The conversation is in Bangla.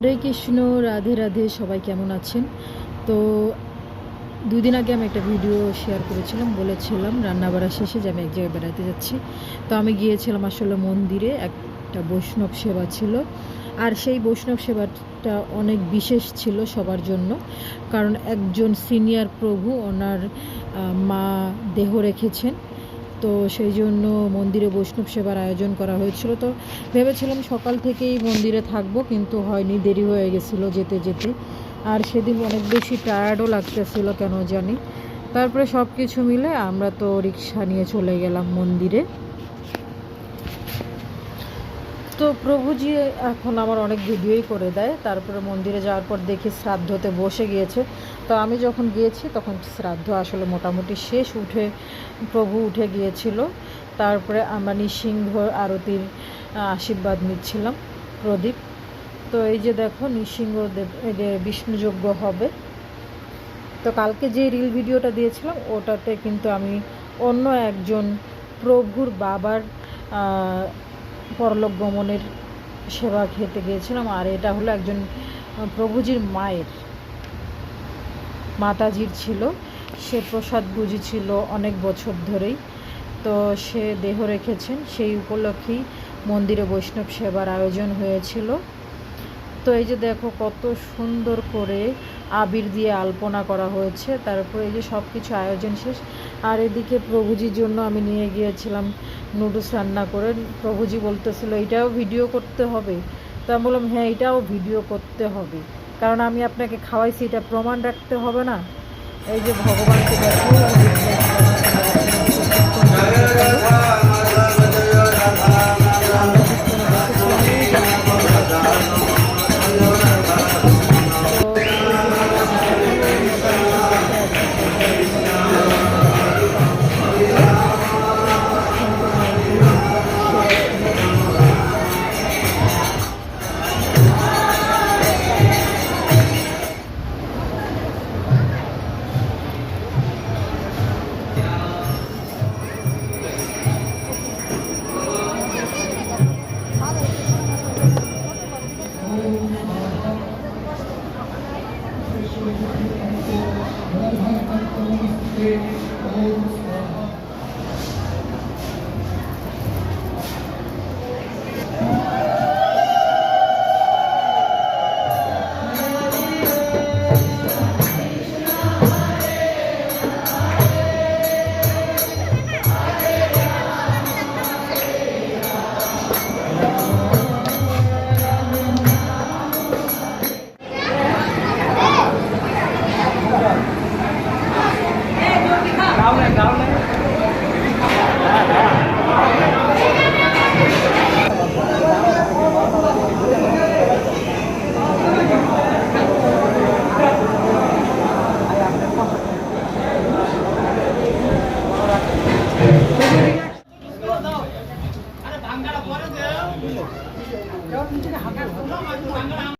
হরে কৃষ্ণ, রাধে রাধে, সবাই কেমন আছেন? তো দুই দিন আগে আমি একটা ভিডিও শেয়ার করেছিলাম, বলেছিলাম রান্না বাড়া শেষে যে আমি এক জায়গায় বেড়াতে যাচ্ছি। তো আমি গিয়েছিলাম আসলে মন্দিরে, একটা বৈষ্ণব সেবা ছিল। আর সেই বৈষ্ণব সেবাটা অনেক বিশেষ ছিল সবার জন্য। কারণ একজন সিনিয়র প্রভু, ওনার মা দেহ রেখেছেন। তো সেই জন্য মন্দিরে বৈষ্ণব সেবার আয়োজন করা হয়েছিল। তো ভেবেছিলাম সকাল থেকেই মন্দিরে থাকব, কিন্তু হয়নি, দেরি হয়ে গেছিল যেতে যেতে। আর সেদিন অনেক বেশি টায়ার্ডও লাগতেছিলো, কেন জানি। তারপরে সব কিছু মিলে আমরা তো রিক্সা নিয়ে চলে গেলাম মন্দিরে। তো প্রভুজি এখন আমার অনেক ভিডিওই করে দেয়। তারপরে মন্দিরে যাওয়ার পর দেখি শ্রাদ্ধতে বসে গিয়েছে। তো আমি যখন গিয়েছি তখন শ্রাদ্ধ আসলে মোটামুটি শেষ উঠে প্রভু উঠে গিয়েছিল। তারপরে আমরা নৃসিংহ আরতির আশীর্বাদ নিচ্ছিলাম প্রদীপ। তো এই যে দেখো নৃসিংহদেব যে বিষ্ণুযজ্ঞ হবে। তো কালকে যে রিল ভিডিওটা দিয়েছিলাম, ওটাতে কিন্তু আমি অন্য একজন প্রভুর বাবার পরলোক গমনের সেবা খেতে গিয়েছিলাম, আর এটা হলো একজন প্রভুজির মায়ের। মাতাজির ছিল। সে প্রসাদ বুঝি ছিল অনেক বছর ধরেই। তো সে দেহ রেখেছেন। সেই উপলক্ষেই মন্দিরে বৈষ্ণব সেবার আয়োজন হয়েছিল। তো এই যে দেখো কত সুন্দর করে আবির দিয়ে আলপনা করা হয়েছে। তারপরে এই যে সব কিছু আয়োজন শেষ। আর এদিকে প্রভুজির জন্য আমি নিয়ে গিয়েছিলাম নুডলস রান্না করে প্রভুজি বলতেছিল এটাও ভিডিও করতে হবে। তো আমি বললাম হ্যাঁ এটাও ভিডিও করতে হবে। কারণ আমি আপনাকে খাওয়াইছি, এটা প্রমাণ রাখতে হবে না। এই যে ভগবানকে দেখো Thank you. 这个好看。